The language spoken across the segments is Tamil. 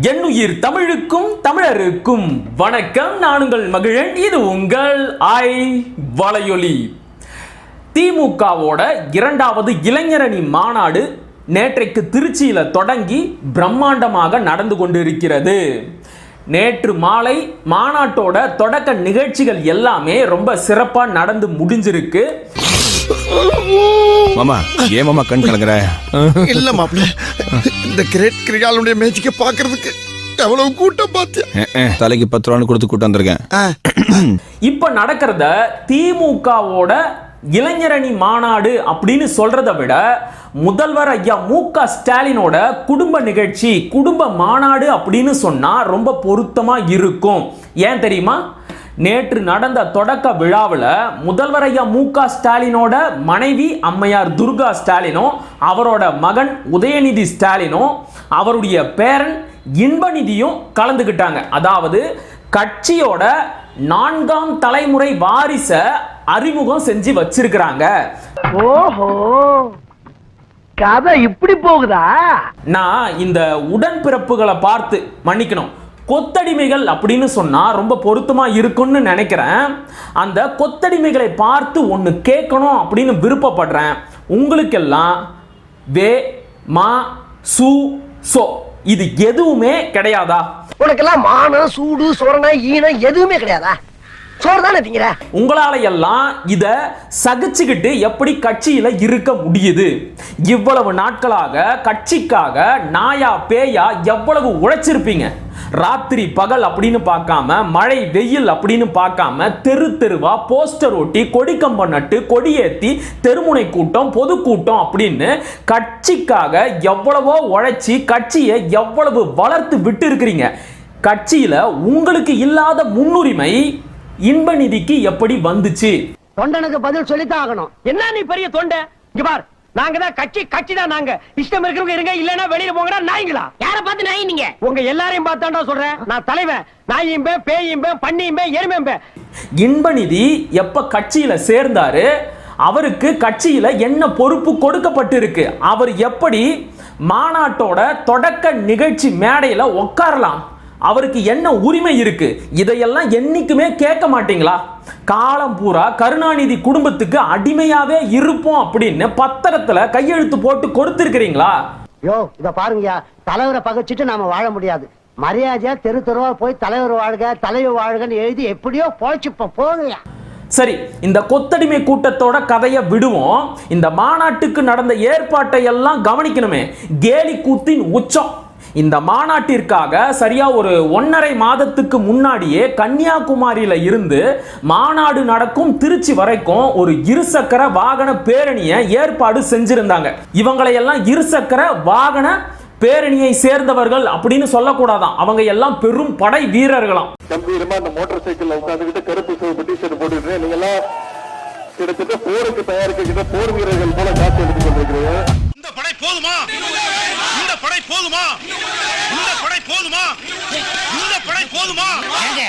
என்னுயிர் தமிழுக்கும் தமிழருக்கும் வணக்கம். நான் உங்கள் மகிழன் இது உங்கள் ஐ வலையொலி. திமுகவோட இரண்டாவது இளைஞரணி மாநாடு நேற்றைக்கு திருச்சியில தொடங்கி பிரம்மாண்டமாக நடந்து கொண்டிருக்கிறது. நேற்று மாலை மாநாட்டோட தொடக்க நிகழ்ச்சிகள் எல்லாமே ரொம்ப சிறப்பாக நடந்து முடிஞ்சிருக்கு. மாமா ஏன் மாமா கண் கலங்குற? இல்ல மாப்ள இந்த கிரேட் கிரிகாலுடைய மேட்சுக்கு பாக்குறதுக்கு எவ்வளவு கூட்டம் அஹ், தலைக்கு பத்து ரூபான்னு கொடுத்து கூட்டு வந்திருக்கேன். இப்ப நடக்கிறத திமுகவோட இளைஞரணி மாநாடு அப்படின்னு சொல்றதை விட முதல்வர் ஐயா மு க ஸ்டாலினோட குடும்ப நிகழ்ச்சி குடும்ப மாநாடு அப்படின்னு சொன்னா ரொம்ப பொருத்தமா இருக்கும். ஏன் தெரியுமா? நேற்று நடந்த தொடக்க விழாவில் முதல்வர் ஐயா மு க ஸ்டாலினோட மனைவி அம்மையார் துர்கா ஸ்டாலினும் அவரோட மகன் உதயநிதி ஸ்டாலினும் அவருடைய பேரன் இன்பநிதியும் கலந்துக்கிட்டாங்க அதாவது கட்சியோட நான்காம் தலைமுறை வாரிச அறிமுகம் செஞ்சு வச்சிருக்கிறாங்க. ஓஹோ! கதை இப்படி போகுதா? நான் இந்த உடன்பிறப்புகளை பார்த்து மன்னிக்கணும். கொத்தடிமைகள் அப்படின்னு சொன்னால் ரொம்ப பொருத்தமாக இருக்கும்னு நினைக்கிறேன். அந்த கொத்தடிமைகளை பார்த்து ஒன்று கேட்கணும் அப்படின்னு விருப்பப்படுறேன். உங்களுக்கெல்லாம் வே மா சு சோ இது எதுவுமே கிடையாதா? உனக்கெல்லாம் மானம் சூடு சொரணை ஈனம் எதுவுமே கிடையாதா? சோறு தானே திங்கிற? உங்களால எல்லாம் இத சகிச்சுக்கிட்டு எப்படி கட்சியில இருக்க முடியுது? இவ்வளவு நாட்களாக கட்சிக்காக நாயா பேயா எவ்வளவு உழைச்சிருப்பீங்க? ராத்திரி பகல் அப்படின்னு பார்க்காம மழை வெயில் அப்படின்னு பார்க்காம தெரு தெருவா போஸ்டர் ஒட்டி கொடிக்கம்பம் நட்டு கொடியேத்தி தெருமுனை கூட்டம் பொதுக்கூட்டம் அப்படின்னு கட்சிக்காக எவ்வளவோ உழைச்சி கட்சியை எவ்வளவு வளர்த்து விட்டு இருக்கிறீங்க? கட்சியில உங்களுக்கு இல்லாத முன்னுரிமை இன்ப நிதிக்கு எப்படி வந்துச்சு? தொண்டனுக்கு பதில் சொல்லித்தான் ஆகணும். என்ன நீ பெரிய தொண்டை? இங்க பார் நாங்க தான் கட்சி கட்சி தான் நாங்க. இஷ்டம் இருக்கிறவங்க இருங்க இல்லனா வெளியில போங்கடா நாய்ங்களா? யார பார்த்து நாய் நீங்க? உங்க எல்லாரையும் பார்த்தாண்டா சொல்றேன். நான் தலைவன். நாயும் பே பேயும் பே பண்ணியும் பே எருமையும் பே. இன்ப நிதி எப்ப கட்சியில சேர்ந்தாரு அவருக்கு கட்சியில என்ன பொறுப்பு கொடுக்கப்பட்டிருக்கு? அவர் எப்படி மாநாட்டோட தொடக்க நிகழ்ச்சி மேடையில உட்காரலாம்? அவருக்கு என்ன உரிமை இருக்கு? இதையெல்லாம் என்னைக்குமே கேட்க மாட்டீங்களா? காலம் பூரா கருணாநிதி குடும்பத்துக்கு அடிமையாவே இருப்போம் அப்படின்னு பத்திரத்துல கையெழுத்து போட்டு கொடுத்திருக்கிறீங்களா? யோ இத பாருங்கயா தலைவரை பகைச்சிட்டு நாம வாழ முடியாது. மரியாதையா தெரு தெருவா போய் தலைவர் வாழ்க தலைவர் வாழ்கன்னு எழுதி எப்படியோ பொழைச்சுப்ப போங்கயா சரி இந்த கொத்தடிமை கூட்டத்தோட கதையை விடுவோம். இந்த மாநாட்டுக்கு நடந்த ஏற்பாட்டை எல்லாம் கவனிக்கணுமே. கேலி கூத்தின் உச்சம். இந்த மாநாட்டிற்காக சரியா ஒரு ஒன்றரை மாதத்துக்கு முன்னாடியே கன்னியாகுமரியில இருந்து மாநாடு நடக்கும் திருச்சி வரைக்கும் ஒரு இருசக்கர வாகன பேரணியை ஏற்பாடு செஞ்சிருந்தாங்க. இவங்களையெல்லாம் இருசக்கர வாகன பேரணியை சேர்ந்தவர்கள் அப்படின்னு சொல்லக்கூடாதான். அவங்க எல்லாம் பெரும் படை வீரர்களாம். கம்பீரமா அந்த மோட்டார் சைக்கிள் உட்காந்துக்கிட்டு கருப்பு சிவப்பு டிஷர்ட் போட்டுட்டு நீங்க எல்லாம் கிட்டத்தட்ட போருக்கு தயாரிக்கிற போர் வீரர்கள் போல காட்சி எடுத்துக் கொண்டிருக்கிறீங்க. போதுமா? இந்த படை போதுமா? இந்த படை போதுமா? இந்த படை போதுமா? ஏங்க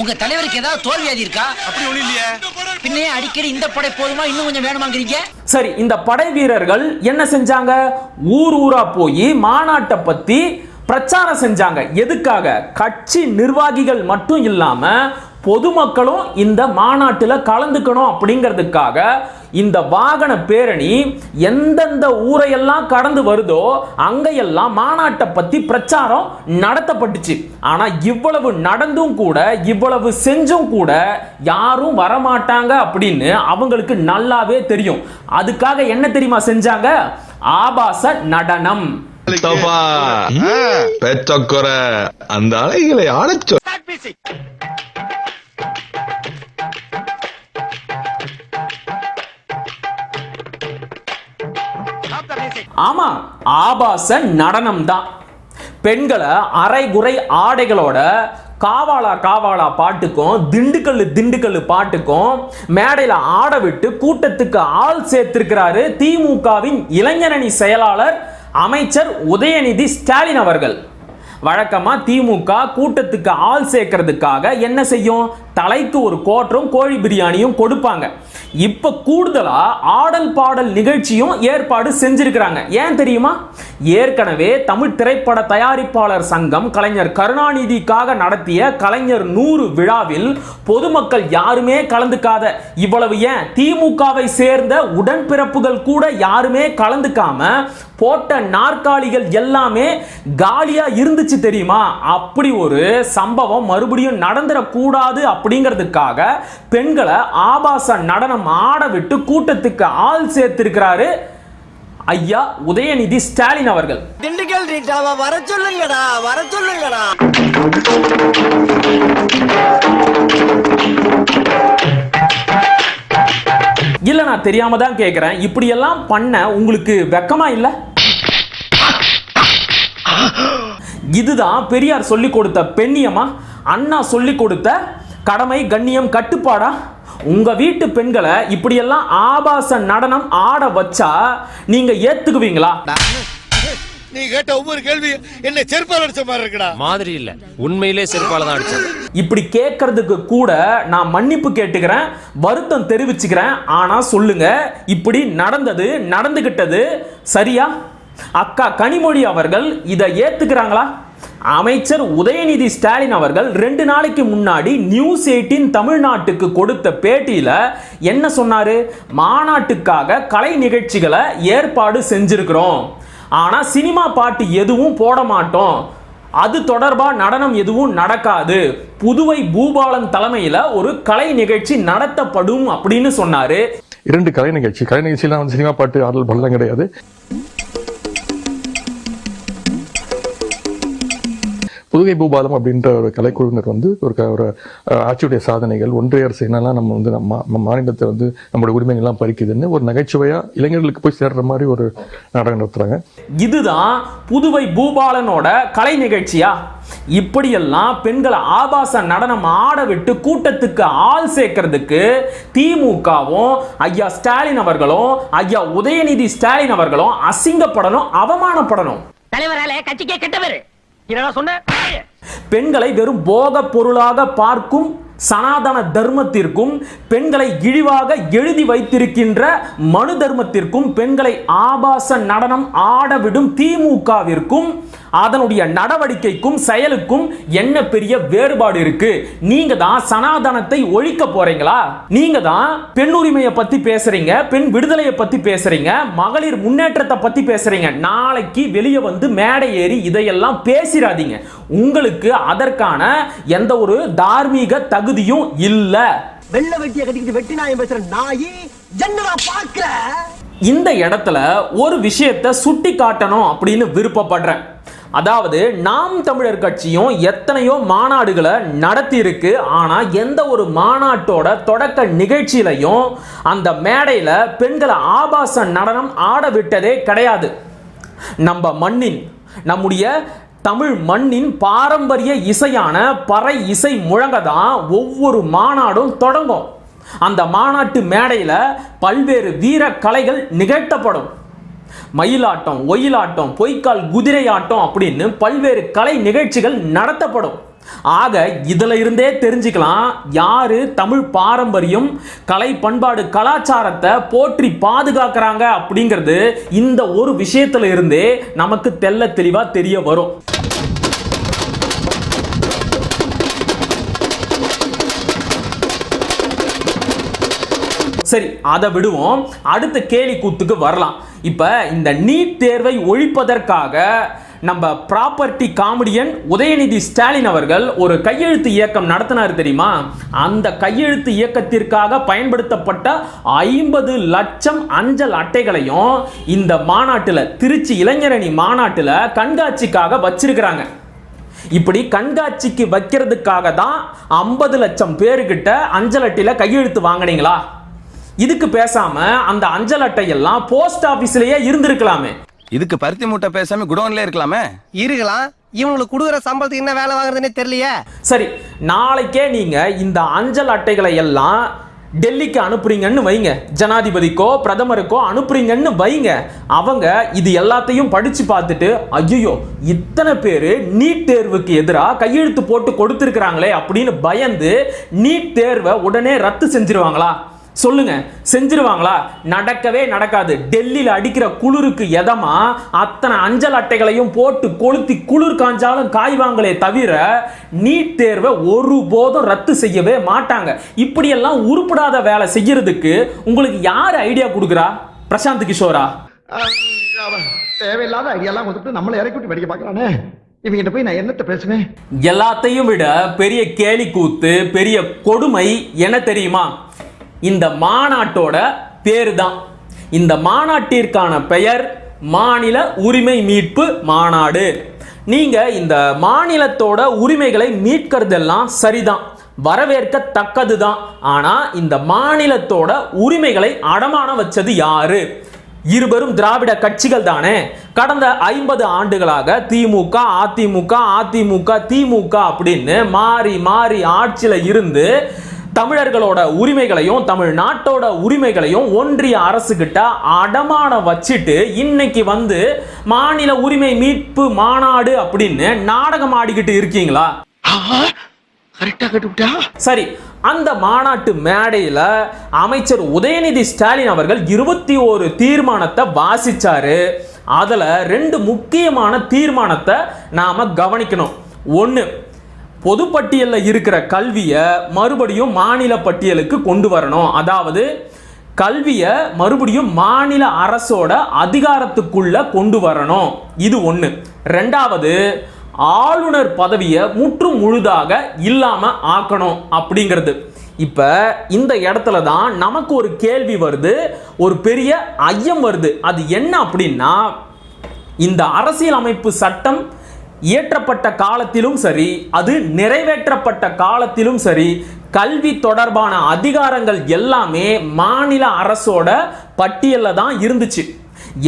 உங்க தலைவருக்கு ஏதாவது தோல்வியாதி இருக்கா? அப்படி ஒண்ணு இல்லையே. பின்னே அடிக்கடி இந்த படை போதுமா? இன்னும் கொஞ்சம் வேணுமாங்கிறீங்க? சரி இந்த படை வீரர்கள் என்ன செஞ்சாங்க? ஊர் ஊரா போய் மாநாட்டை பத்தி பிரச்சாரம் செஞ்சாங்க. எதுக்காக? கட்சி நிர்வாகிகள் மட்டும் இல்லாம பொதுமக்களும் இந்த மாநாட்டில் கலந்துக்கணும் அப்படிங்கிறதுக்காக இந்த வாகன பேரணி எந்தெந்த ஊரையெல்லாம் கடந்து வருதோ அங்கெல்லாம் மாநாட்டை பத்தி பிரச்சாரம் நடத்தப்பட்டுச்சு. ஆனா இவ்வளவு நடந்தும் கூட இவ்வளவு செஞ்சும் கூட யாரும் வரமாட்டாங்க அப்படின்னு அவங்களுக்கு நல்லாவே தெரியும். அதுக்காக என்ன தெரியுமா செஞ்சாங்க? ஆபாச நடனம். பெத்தொக்கொர அந்த அலைகளை ஆடச் ஆமாம் ஆபாச நடனம் தான் பெண்களை அரைகுறை ஆடைகளோட காவாலா காவாலா பாட்டுக்கும் திண்டுக்கல் திண்டுக்கல் பாட்டுக்கும் மேடையில் ஆட விட்டு கூட்டத்துக்கு ஆள் சேர்த்திருக்கிறாரு திமுகவின் இளைஞரணி செயலாளர் அமைச்சர் உதயநிதி ஸ்டாலின் அவர்கள். வழக்கமாக திமுக கூட்டத்துக்கு ஆள் சேர்க்கறதுக்காக என்ன செய்யும்? தலைக்கு ஒரு கோட்டரும் கோழி பிரியாணியும் கொடுப்பாங்க. இப்போ கூடுதலாக ஆடல் பாடல் நிகழ்ச்சியும் ஏற்பாடு செஞ்சிருக்கிறாங்க. ஏன் தெரியுமா? ஏற்கனவே தமிழ் திரைப்பட தயாரிப்பாளர் சங்கம் கலைஞர் கருணாநிதிக்காக நடத்திய கலைஞர் நூறு விழாவில் பொதுமக்கள் யாருமே கலந்துக்காத இவ்வளவு ஏன்? திமுகவை சேர்ந்த உடன்பிறப்புகள் கூட யாருமே கலந்துக்காம போட்ட நாற்காலிகள் எல்லாமே காலியா இருந்துச்சு தெரியுமா? அப்படி ஒரு சம்பவம் மறுபடியும் நடந்துடக்கூடாது அப்படிங்கிறதுக்காக பெண்களை ஆபாச நடனம் ஆட விட்டு கூட்டத்துக்கு ஆள் சேர்த்திருக்கிறாரு ஐயா உதயநிதி ஸ்டாலின் அவர்கள். திண்டுக்கல் ரீட்டாவா? வர சொல்லுங்கடா வர சொல்லுங்கடா. இல்ல நான் தெரியாம தான் கேட்கிறேன் இப்படி எல்லாம் பண்ண உங்களுக்கு வெக்கமா இல்ல? இதுதான் பெரியார் சொல்லி கொடுத்த பெண்ணியமா? அண்ணா சொல்லி கொடுத்த கடமை கண்ணியம் கட்டுப்பாடா? உங்க வீட்டு பெண்களை இப்படியெல்லாம் ஆபாச நடனம் ஆட வச்சா நீங்க ஏத்துக்குவீங்களா? நீ கேட்ட ஒவ்வொரு கேள்வி என்ன செருப்பால் அடிச்ச மாதிரி இருக்குடா. மாதிரி இல்ல. உண்மையிலே செருப்பால தான் அடிச்சது. இப்படி கேட்கறதுக்கு கூட நான் மன்னிப்பு கேட்டுக்கிறேன் வருத்தம் தெரிவிச்சுக்கிறேன். ஆனா சொல்லுங்க இப்படி நடந்தது நடந்துகிட்டது சரியா? அக்கா கனிமொழி அவர்கள் இதை ஏத்துக்கிறாங்களா? அமைச்சர் உதயநிதி ஸ்டாலின் அவர்கள் ரெண்டு நாளைக்கு முன்னாடி நியூஸ் எயிட்டின் தமிழ்நாட்டுக்கு கொடுத்த பேட்டியில் என்ன சொன்னாரு? மாநாட்டுக்காக கலை நிகழ்ச்சிகளை ஏற்பாடு செஞ்சிருக்கிறோம். ஆனால் சினிமா பாட்டு எதுவும் போட மாட்டோம். அது தொடர்பாக நடனம் எதுவும் நடக்காது. புதுவை பூபாலன் தலைமையில் ஒரு கலை நிகழ்ச்சி நடத்தப்படும் அப்படின்னு சொன்னாரு. இரண்டு கலை நிகழ்ச்சி. கலை நிகழ்ச்சியெல்லாம் வந்து சினிமா பாட்டு ஆடல் பாடலாம் கிடையாது. புதுகை பூபாலம் அப்படின்ற ஒரு கலைக்குழுவினர் வந்து ஒரு ஒரு ஆட்சியுடைய சாதனைகள் ஒன்றிய அரசு என்னெல்லாம் நம்ம வந்து நம்ம நம்ம மாநிலத்தை வந்து நம்மளுடைய உரிமைகள்லாம் பறிக்குதுன்னு ஒரு நகைச்சுவையா இளைஞர்களுக்கு போய் சேர்ற மாதிரி ஒரு நாடகம் நடத்துறாங்க. இதுதான் புதுவை பூபாலனோட கலை நிகழ்ச்சியா? இப்படியெல்லாம் பெண்களை ஆபாச நடனம் ஆட விட்டு கூட்டத்துக்கு ஆள் சேர்க்கறதுக்கு திமுகவும் ஐயா ஸ்டாலின் அவர்களும் ஐயா உதயநிதி ஸ்டாலின் அவர்களும் அசிங்கப்படணும் அவமானப்படணும். தலைவரால கட்சிக்கே கெட்டவர். என்னடா சொன்ன? பெண்களை வெறும் போக பொருளாக பார்க்கும் சனாதன தர்மத்திற்கும் பெண்களை இழிவாக எழுதி வைத்திருக்கின்ற மனு தர்மத்திற்கும் பெண்களை ஆபாச நடனம் ஆடவிடும் திமுகவிற்கும் அதனுடைய நடவடிக்கைக்கும் செயலுக்கும் என்ன பெரிய வேறுபாடு இருக்கு? நீங்க தான் சனாதனத்தை ஒழிக்க போறீங்களா? நீங்க தான் பெண் உரிமையை பத்தி பேசுறீங்க பெண் விடுதலையை பத்தி பேசுறீங்க மகளிர் முன்னேற்றத்தை பத்தி பேசுறீங்க. நாளைக்கு வெளியே வந்து மேடை ஏறி இதையெல்லாம் பேசிடாதீங்க உங்களுக்கு அதற்கான எந்த ஒரு தார்மீக தகுதியும் இல்ல. வெள்ள வெட்டிய கட்டிக்கிட்டு வெட்டி நாயம் பேசுற நாயி என்னடா பாக்குற இந்த இடத்துல ஒரு விஷயத்தை சுட்டி காட்டணும் அப்படின்னு விருப்பப்படுறேன். அதாவது நாம் தமிழர் கட்சியும் எத்தனையோ மாநாடுகளை நடத்தி இருக்கு ஆனா எந்த ஒரு மாநாட்டோட தொடக்க நிகழ்ச்சியிலையும் அந்த மேடையில பெண்களை ஆபாச நடனம் ஆட விட்டதே கிடையாது. நம்ம மண்ணின் நம்முடைய தமிழ் மண்ணின் பாரம்பரிய இசையான பறை இசை முழங்க தான் ஒவ்வொரு மாநாடும் தொடங்கும். அந்த மாநாட்டு மேடையில் பல்வேறு வீர கலைகள் நிகழ்த்தப்படும். மயிலாட்டம் ஒயிலாட்டம் பொய்க்கால் குதிரை ஆட்டம் அப்படின்னு பல்வேறு கலை நிகழ்ச்சிகள் நடத்தப்படும். ஆக இதில் இருந்தே தெரிஞ்சுக்கலாம் யாரு தமிழ் பாரம்பரியம் கலை பண்பாடு கலாச்சாரத்தை போற்றி பாதுகாக்கிறாங்க அப்படிங்கிறது இந்த ஒரு விஷயத்துல இருந்தே நமக்கு தெள்ள தெளிவாக தெரிய வரும். சரி அதை விடுவோம். அடுத்த கேலி கூத்துக்கு வரலாம். இப்போ இந்த நீட் தேர்வை ஒழிப்பதற்காக நம்ம ப்ராப்பர்ட்டி காமெடியன் உதயநிதி ஸ்டாலின் அவர்கள் ஒரு கையெழுத்து இயக்கம் நடத்தினார் தெரியுமா? அந்த கையெழுத்து இயக்கத்திற்காக பயன்படுத்தப்பட்ட ஐம்பது லட்சம் அஞ்சல் அட்டைகளையும் இந்த மாநாட்டில் திருச்சி இளைஞரணி மாநாட்டில் கண்காட்சிக்காக வச்சிருக்கிறாங்க. இப்படி கண்காட்சிக்கு வைக்கிறதுக்காக தான் ஐம்பது லட்சம் பேருக்கிட்ட அஞ்சல் அட்டையில் கையெழுத்து வாங்கினீங்களா? இதுக்கு பேசாம அந்த அஞ்சல் அட்டை எல்லாம் போஸ்ட் ஆபீஸ்லயே இருந்திருக்கலாமே. இதுக்கு பருத்தி மூட்டை பேசாம குடோன்ல இருக்கலாமே? இருக்கலாம். இவங்களுக்கு கொடுக்குற சம்பளத்துக்கு என்ன வேலை வாங்குறதுன்னே தெரியலையே. சரி நாளைக்கே நீங்க இந்த அஞ்சல் அட்டைகளை எல்லாம் டெல்லிக்கு அனுப்புறீங்கன்னு வைங்க. ஜனாதிபதிக்கோ பிரதமருக்கோ அனுப்புறீங்கன்னு வைங்க. அவங்க இது எல்லாத்தையும் படிச்சு பார்த்துட்டு ஐயோ இத்தனை பேர் நீட் தேர்வுக்கு எதிராக கையெழுத்து போட்டு கொடுத்துருக்குறாங்களே அப்படின்னு பயந்து நீட் தேர்வை உடனே ரத்து செஞ்சிருவாங்களா? சொல்லுங்க செஞ்சிருவாங்களா? நடக்கவே நடக்காது. டெல்லியில் அடிக்கிற குளிருக்கு எதமா அத்தனை அஞ்சல் அட்டைகளையும் போட்டு கொளுத்தி குளிர் காஞ்சாலும் காய்வாங்களே தவிர நீட் தேர்வை ஒருபோதும் ரத்து செய்யவே மாட்டாங்க. இப்படியெல்லாம் உருப்படாத வேலை செய்யறதுக்கு உங்களுக்கு யார் ஐடியா கொடுக்குறா? பிரசாந்த் கிஷோரா. தேவையில்லாத ஐடியாலாம் கொடுத்துட்டு நம்மளை இறக்கி விட்டு படிக்க பார்க்கறானே? இவங்கிட்ட போய் நான் என்னத்த பேசுவேன்? எல்லாத்தையும் விட பெரிய கேலி கூத்து பெரிய கொடுமை என்ன தெரியுமா? இந்த மாநாட்டோட பேர் தான் இந்த மாநாட்டிற்கான பெயர் மாநில உரிமை மீட்பு மாநாடு. நீங்கள் இந்த மாநிலத்தோட உரிமைகளை மீட்கிறதெல்லாம் சரிதான். வரவேற்கத்தக்கது தான் ஆனால் இந்த மாநிலத்தோட உரிமைகளை அடமானம் வச்சது யாரு? இருவரும் திராவிட கட்சிகள் தானே. கடந்த ஐம்பது ஆண்டுகளாக திமுக அதிமுக அதிமுக திமுக அப்படின்னு மாறி மாறி ஆட்சியில் இருந்து தமிழர்களோட உரிமைகளையும் தமிழ்நாட்டோட உரிமைகளையும் ஒன்றிய அரசு கிட்ட அடமானம் வச்சுட்டு இன்னைக்கு வந்து மாநில உரிமை மீட்பு மாநாடு அப்படின்னு நாடகம் ஆடிக்கிட்டு இருக்கீங்களா? சரி அந்த மாநாட்டு மேடையில அமைச்சர் உதயநிதி ஸ்டாலின் அவர்கள் இருபத்தி ஒரு தீர்மானத்தை வாசிச்சாரு. அதுல ரெண்டு முக்கியமான தீர்மானத்தை நாம கவனிக்கணும். ஒன்று பொதுப்பட்டியலில் இருக்கிற கல்வியை மறுபடியும் மாநில பட்டியலுக்கு கொண்டு வரணும். அதாவது கல்வியை மறுபடியும் மாநில அரசோட அதிகாரத்துக்குள்ள கொண்டு வரணும். இது ஒன்று ரெண்டாவது ஆளுநர் பதவியை முற்றும் முழுதாக இல்லாமல் ஆக்கணும் அப்படிங்கிறது. இப்போ இந்த இடத்துல தான் நமக்கு ஒரு கேள்வி வருது. ஒரு பெரிய ஐயம் வருது. அது என்ன அப்படின்னா இந்த அரசியலமைப்பு சட்டம் இயற்றப்பட்ட காலத்திலும் சரி அது நிறைவேற்றப்பட்ட காலத்திலும் சரி கல்வி தொடர்பான அதிகாரங்கள் எல்லாமே மாநில அரசோட பட்டியலில் தான் இருந்துச்சு.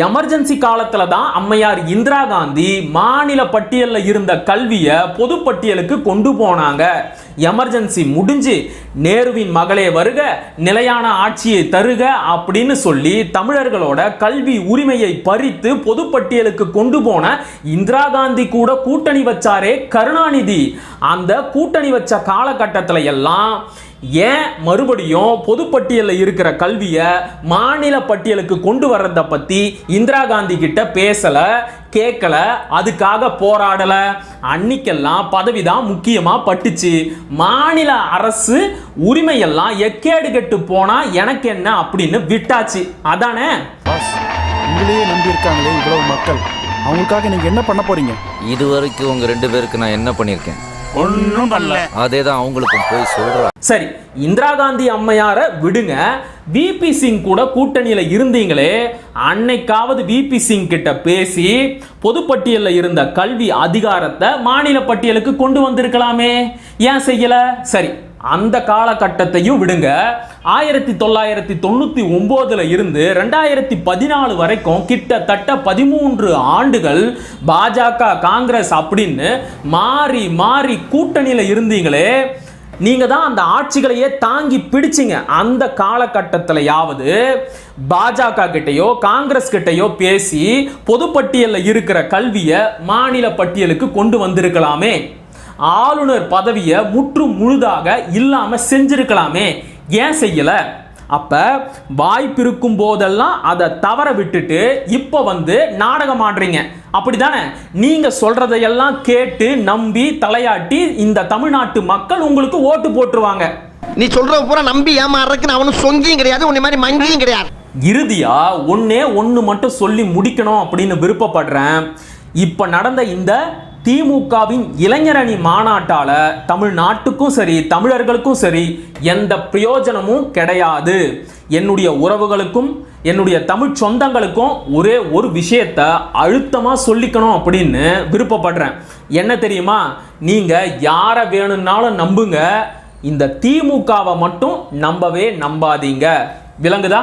எமர்ஜென்சி காலத்தில் தான் அம்மையார் இந்திரா காந்தி மாநில பட்டியலில் இருந்த கல்வியை பொது பட்டியலுக்கு கொண்டு போனாங்க. எமர்ஜென்சி முடிஞ்சு நேருவின் மகளே வருக நிலையான ஆட்சியை தருக அப்படின்னு சொல்லி தமிழர்களோட கல்வி உரிமையை பறித்து பொதுப்பட்டியலுக்கு கொண்டு போன இந்திரா காந்தி கூட கூட்டணி வச்சாரே கருணாநிதி. அந்த கூட்டணி வச்ச காலகட்டத்தில் எல்லாம் ஏன் மறுபடியும் பொதுப்பட்டியலில் இருக்கிற கல்வியை மாநில பட்டியலுக்கு கொண்டு வர்றத பத்தி இந்திரா காந்தி கிட்ட பேசல கேட்கல அதுக்காக போராடல. அன்னைக்கெல்லாம் பதவி தான் முக்கியமா பட்டுச்சு. மாநில அரசு உரிமையெல்லாம் எக்கேடு கெட்டு போனா எனக்கு என்ன அப்படின்னு விட்டாச்சு. அதானே? உங்களையே நம்பி இருக்காங்களே இவ்வளவு மக்கள். அவங்களுக்காக நீங்க என்ன பண்ண போறீங்க? இது வரைக்கும் உங்க ரெண்டு பேருக்கு நான் என்ன பண்ணிருக்கேன் ஒன்னும் பண்ணல. அதே தான் அவங்களுக்கும் போய் சொல்றேன் சரி இந்திரா காந்தி அம்மையாரை விடுங்க. விபி சிங் கூட கூட்டணியில இருந்தீங்களே அன்னைக்காவது விபி சிங் கிட்ட பேசி பொதுப்பட்டியலில் இருந்த கல்வி அதிகாரத்தை மாநில பட்டியலுக்கு கொண்டு வந்திருக்கலாமே. ஏன் செய்யல? சரி அந்த காலகட்டத்தையும் விடுங்க. ஆயிரத்தி தொள்ளாயிரத்தி தொண்ணூத்தி ஒன்பதுல இருந்து ரெண்டாயிரத்தி பதினாலு வரைக்கும் கிட்டத்தட்ட பதிமூன்று ஆண்டுகள் பாஜக காங்கிரஸ் அப்படின்னு மாறி மாறி கூட்டணியில இருந்தீங்களே நீங்க தான் அந்த ஆட்சிகளையே தாங்கி பிடிச்சிங்க. அந்த காலகட்டத்திலையாவது பாஜக கிட்டயோ காங்கிரஸ் கிட்டயோ பேசி பொதுப்பட்டியலில் இருக்கிற கல்வியை மாநில பட்டியலுக்கு கொண்டு வந்திருக்கலாமே. ஆளுநர் பதவியை முற்றும் முழுதாக இல்லாம செஞ்சிருக்கலாமே. ஏன் செய்யல? அப்ப வாய்ப்பு இருக்கும் போதெல்லாம் அதை தவற விட்டுட்டு இப்ப வந்து நாடகம் ஆடுறீங்க. அப்படிதானே? நீங்க சொல்றதையெல்லாம் கேட்டு நம்பி தலையாட்டி இந்த தமிழ்நாட்டு மக்கள் உங்களுக்கு ஓட்டு போட்டுருவாங்க. நீ சொல்ற பூரா நம்பி ஏமாறதுக்கு அவனும் சொங்கியும் கிடையாது உன்னை மாதிரி மங்கியும் கிடையாது. இறுதியா ஒன்னே ஒன்று மட்டும் சொல்லி முடிக்கணும் அப்படின்னு விருப்பப்படுறேன். இப்போ நடந்த இந்த திமுகவின் இளைஞரணி மாநாட்டால தமிழ்நாட்டுக்கும் சரி தமிழர்களுக்கும் சரி எந்த பிரயோஜனமும் கிடையாது. என்னுடைய உறவுகளுக்கும் என்னுடைய தமிழ் சொந்தங்களுக்கும் ஒரே ஒரு விஷயத்த அழுத்தமாக சொல்லிக்கணும் அப்படின்னு விருப்பப்படுறேன். என்ன தெரியுமா? நீங்கள் யாரை வேணும்னாலும் நம்புங்க. இந்த திமுகவை மட்டும் நம்பவே நம்பாதீங்க. விளங்குதா